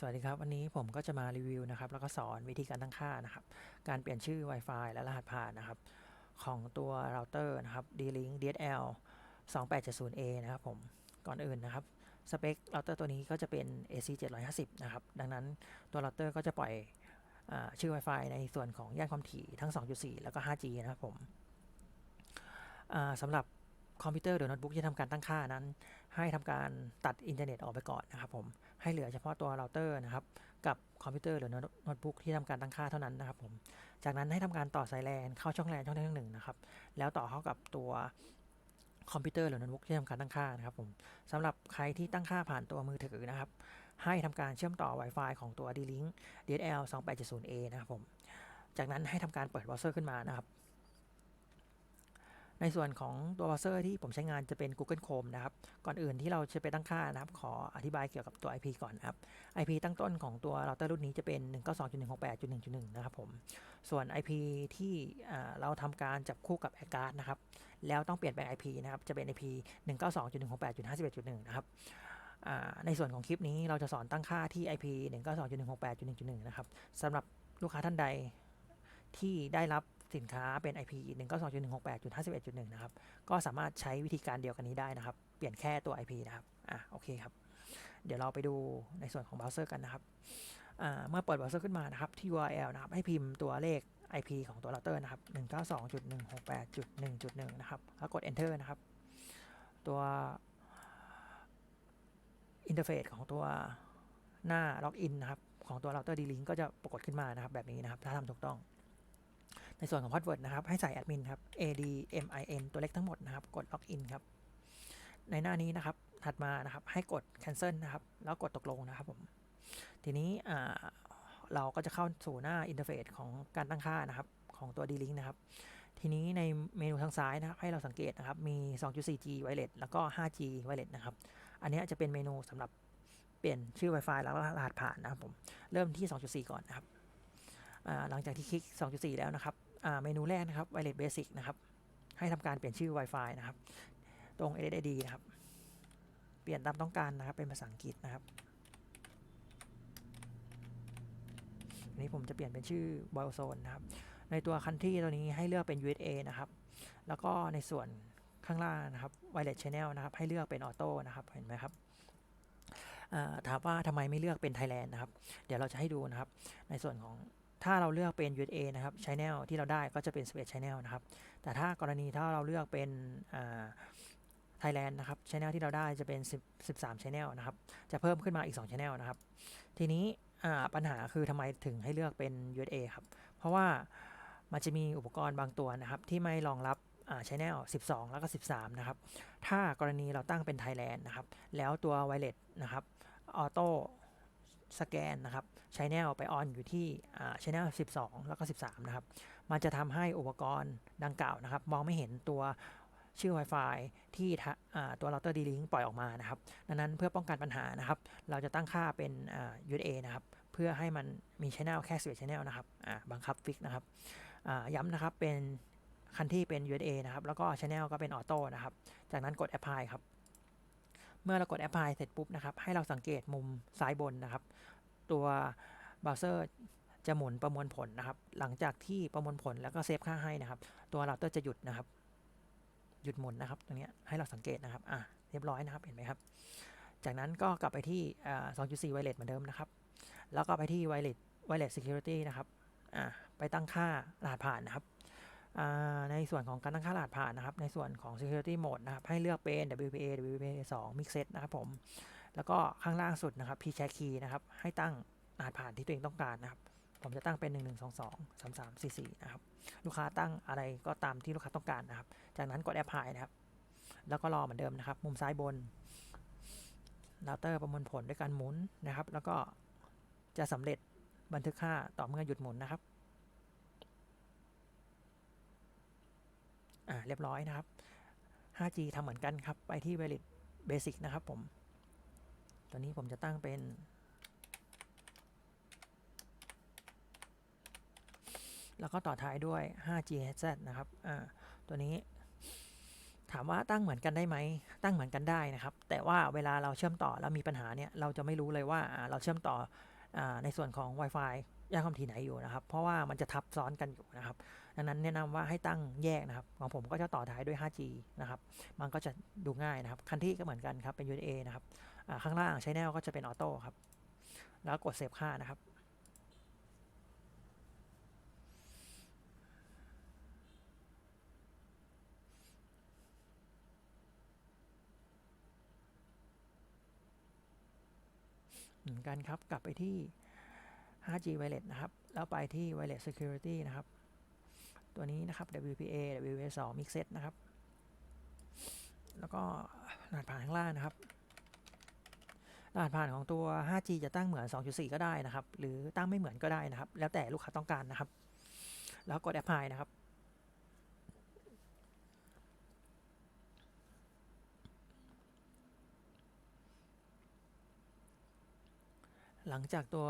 สวัสดีครับ วันนี้ผมก็จะมารีวิวนะครับ แล้วก็สอนวิธีการตั้งค่านะครับ การเปลี่ยนชื่อ Wi-Fi และรหัสผ่านนะครับ ของตัวเราเตอร์นะครับ D-Link DSL 2870A นะครับผม ก่อนอื่นนะครับ สเปคเราเตอร์ตัวนี้ก็จะเป็น AC 750นะครับ ดังนั้นตัวเราเตอร์ก็จะปล่อยอชื่อ Wi-Fi ในส่วนของย่านความถี่ทั้ง 2.4 แล้วก็ 5G นะครับผมสำหรับ คอมพิวเตอร์หรือโน้ตบุ๊กที่ทำการตั้งค่านั้น ให้ทำการตัดอินเทอร์เน็ตออกไปก่อนนะครับผมให้เหลือเฉพาะตัวเราเตอร์นะครับกับคอมพิวเตอร์หรือโน้ตบุ๊กที่ทำการตั้งค่าเท่านั้นนะครับผมจากนั้นให้ทำการต่อสายแลนเข้าช่องแลนช่องใดช่องหนึ่งนะครับแล้วต่อเข้ากับตัวคอมพิวเตอร์หรือโน้ตบุ๊กที่ทำการตั้งค่านะครับผมสำหรับใครที่ตั้งค่าผ่านตัวมือถือนะครับ ให้ทำการเชื่อมต่อ Wi-Fi ของตัว D-Link DSL 2870A นะครับผมจากนั้นให้ทำการเปิดเบราว์เซอร์ขึ้นมานะครับ ในส่วนของตัวเบราว์เซอร์ที่ผมใช้งานจะเป็น Google Chrome นะครับ ก่อนอื่นที่เราจะไปตั้งค่านะครับ ขออธิบายเกี่ยวกับตัว IP ก่อนนะครับ IP ตั้งต้นของตัวเราเตอร์รุ่นนี้จะเป็น 192.168.1.1 นะครับผม ส่วน IP ที่เราทำการจับคู่กับ a i r g u a r d นะครับ แล้วต้องเปลี่ยนแปลง IP นะครับ จะเป็น IP 192.168.51.1 นะครับในส่วนของคลิปนี้เราจะสอนตั้งค่าที่ IP 192.168.1.1 นะครับสำหรับลูกค้าท่านใดที่ได้รับ สินค้าเป็น IP 192.168.51.1 นะครับ ก็สามารถใช้วิธีการเดียวกันนี้ได้นะครับ เปลี่ยนแค่ตัว IP นะครับ อะโอเคครับ เดี๋ยวเราไปดูในส่วนของเบราว์เซอร์กันนะครับอ่าเมื่อเปิดเบราว์เซอร์ขึ้นมานะครับที่ URL นะครับ ให้พิมพ์ตัวเลข IP ของตัวเราเตอร์นะครับ 192.168.1.1 นะครับ แล้วกด enter นะครับ ตัวอินเทอร์เฟซของตัวหน้าล็อกอินนะครับ ของตัวเราเตอร์ D-Link ก็จะปรากฏขึ้นมานะครับ แบบนี้นะครับ ถ้าทำถูกต้อง ในส่วนของพาสเวิร์ดนะครับ ให้ใส่แอดมินครับ admin ตัวเล็กทั้งหมดนะครับ กดล็อกอินครับ ในหน้านี้นะครับ ถัดมานะครับ ให้กด cancel นะครับ แล้วกดตกลงนะครับผม ทีนี้เราก็จะเข้าสู่หน้าอินเทอร์เฟซของการตั้งค่านะครับ ของตัว D-Link นะครับ ทีนี้ในเมนูทางซ้ายนะครับ ให้เราสังเกตนะครับ มี 2.4G Wireless แล้วก็ 5G Wireless นะครับ อันนี้จะเป็นเมนูสำหรับเปลี่ยนชื่อ Wi-Fi แล้วรหัสผ่านนะครับผม เริ่มที่ 2.4 ก่อนนะครับหลังจากที่คลิก 2.4 แล้วนะครับ เมนูแรกนะครับ Wireless Basic นะครับ ให้ทำการเปลี่ยนชื่อ Wi-Fi นะครับ ตรง SSID นะครับ เปลี่ยนตามต้องการนะครับ เป็นภาษาอังกฤษนะครับอันนี้ผมจะเปลี่ยนเป็นชื่อ Biozone นะครับ ในตัวคันที่ตัวนี้ให้เลือกเป็น USA นะครับ แล้วก็ในส่วนข้างล่างนะครับ Wireless Channel นะครับ ให้เลือกเป็นออโต้นะครับ เห็นไหมครับถามว่าทำไมไม่เลือกเป็น Thailand นะครับ เดี๋ยวเราจะให้ดูนะครับ ในส่วนของ ถ้าเราเลือกเป็น USA นะครับ Channel ที่เราได้ก็จะเป็น 11 Channel นะครับ แต่ถ้ากรณีถ้าเราเลือกเป็นอ่า Thailand นะครับ Channel ที่เราได้จะเป็น 10 13 Channel นะครับ จะเพิ่มขึ้นมาอีก 2 Channel นะครับ ทีนี้ปัญหาคือทำไมถึงให้เลือกเป็น USA ครับ เพราะว่ามันจะมีอุปกรณ์บางตัวนะครับ ที่ไม่รองรับอ่า Channel 12 แล้วก็ 13 นะครับ ถ้ากรณีเราตั้งเป็น Thailand นะครับ แล้วตัว Wireless นะครับออโต้ สแกนนะครับ Channel ไปออนอยู่ที่อ่า Channel 12 แล้วก็ 13 นะครับ มันจะทำให้อุปกรณ์ดังกล่าวนะครับ มองไม่เห็นตัวชื่อ Wi-Fi ที่ตัวเราเตอร์ D-Link ปล่อยออกมานะครับ ดังนั้นเพื่อป้องกันปัญหานะครับ เราจะตั้งค่าเป็น UA นะครับ เพื่อให้มันมี Channel แค่11 Channel นะครับบังคับฟิกนะครับย้ำนะครับเป็นคันที่เป็น UA นะครับ แล้วก็ Channel ก็เป็นออโต้นะครับ จากนั้นกด Apply ครับ เมื่อเรากด Apply เสร็จปุ๊บนะครับ ให้เราสังเกตมุมซ้ายบนนะครับ ตัวเบราว์เซอร์จะหมุนประมวลผลนะครับ หลังจากที่ประมวลผลแล้วก็เซฟค่าให้นะครับ ตัวเราเตอร์จะหยุดนะครับ หยุดหมุนนะครับ ตรงนี้ให้เราสังเกตนะครับ อะ เรียบร้อยนะครับ เห็นไหมครับ จากนั้นก็กลับไปที่อ่า2.4 Wireless เหมือนเดิมนะครับ แล้วก็ไปที่ Wireless Wireless Security นะครับ อ่าไปตั้งค่ารหัสผ่านนะครับ ในส่วนของการตั้งค่ารหัสผ่านนะครับ ในส่วนของ security mode นะครับ ให้เลือกเป็น WPA WPA 2 Mixed นะครับผม แล้วก็ข้างล่างสุดนะครับ p share key นะครับ ให้ตั้งรหัสผ่านที่ตัวเองต้องการนะครับ ผมจะตั้งเป็น 1 1 2 2 3 3 4 4 นะครับ ลูกค้าตั้งอะไรก็ตามที่ลูกค้าต้องการนะครับ จากนั้นกด apply นะครับ แล้วก็รอเหมือนเดิมนะครับ มุมซ้ายบนเราเตอร์ประมวลผลด้วยการหมุนนะครับ แล้วก็จะสำเร็จบันทึกค่าต่อเมื่อหยุดหมุนนะครับ อ่าเรียบร้อยนะครับ 5G ทำเหมือนกันครับ ไปที่ Valid Basic นะครับผมตัวนี้ผมจะตั้งเป็น แล้วก็ต่อท้ายด้วย 5G headset นะครับ อ่า ตัวนี้ ถามว่าตั้งเหมือนกันได้ไหม ตั้งเหมือนกันได้นะครับ แต่ว่าเวลาเราเชื่อมต่อแล้วมีปัญหาเนี่ย เราจะไม่รู้เลยว่าเราเชื่อมต่อ ในส่วนของ Wi-Fi ย่านความถี่ไหนอยู่นะครับ เพราะว่ามันจะทับซ้อนกันอยู่นะครับ ดังนั้นแนะนำว่าให้ตั้งแยกนะครับ ของผมก็จะต่อท้ายด้วย 5G นะครับ มันก็จะดูง่ายนะครับ คันที่ก็เหมือนกันครับ เป็น UA นะครับข้างล่างใช้แนวก็จะเป็นออโต้ครับ แล้วกดเซฟค่านะครับ เหมือน กันครับ กลับไปที่ 5G Wireless นะครับ แล้วไปที่ Wireless Security นะครับ ตัวนี้นะครับ WPA WPA2 Mixed นะครับ แล้วก็รหัสผ่านข้างล่างนะครับรหัสผ่านของตัว 5G จะตั้งเหมือน 2.4 ก็ได้นะครับ หรือตั้งไม่เหมือนก็ได้นะครับ แล้วแต่ลูกค้าต้องการนะครับ แล้วกด Apply นะครับ หลังจากตัว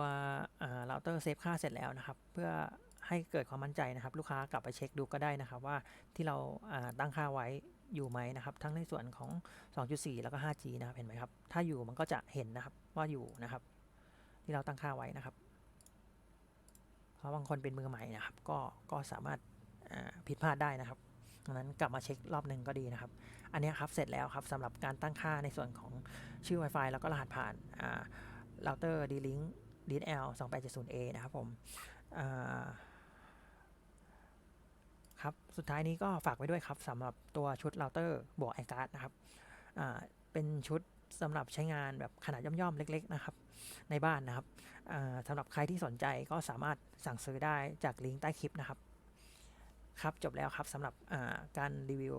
เราเตอร์เซฟค่าเสร็จแล้วนะครับ เพื่อให้เกิดความมั่นใจนะครับ ลูกค้ากลับไปเช็คดูก็ได้นะครับ ว่าที่เราาตั้งค่าไว้อยู่ไหมนะครับ ทั้งในส่วนของ 2.4 แล้วก็ 5G นะครับเห็นไหมครับ ถ้าอยู่มันก็จะเห็นนะครับว่าอยู่นะครับ ที่เราตั้งค่าไว้นะครับ เพราะบางคนเป็นมือใหม่นะครับ ก็ก็สามารถาผิดพลาดได้นะครับดังนั้นกลับมาเช็ครอบหนึ่งก็ดีนะครับ อันนี้ครับเสร็จแล้วครับสำหรับการตั้งค่าในส่วนของชื่อ Wi-Fi แล้วก็รหัสผ่านอ่า เราเตอร์ D-Link DSL 2870A นะครับผมครับ สุดท้ายนี้ก็ฝากไว้ด้วยครับสำหรับตัวชุดเราเตอร์บวกไอการ์ดนะครับเป็นชุดสำหรับใช้งานแบบขนาดย่อมๆเล็ก ๆ นะครับ ในบ้านนะครับสำหรับใครที่สนใจก็สามารถสั่งซื้อได้จากลิงก์ใต้คลิปนะครับ ครับจบแล้วครับสำหรับการรีวิว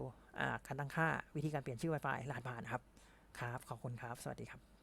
การตั้งค่าวิธีการเปลี่ยนชื่อ Wi-Fi รหัสผ่านครับ ครับ ขอบคุณครับ สวัสดีครับ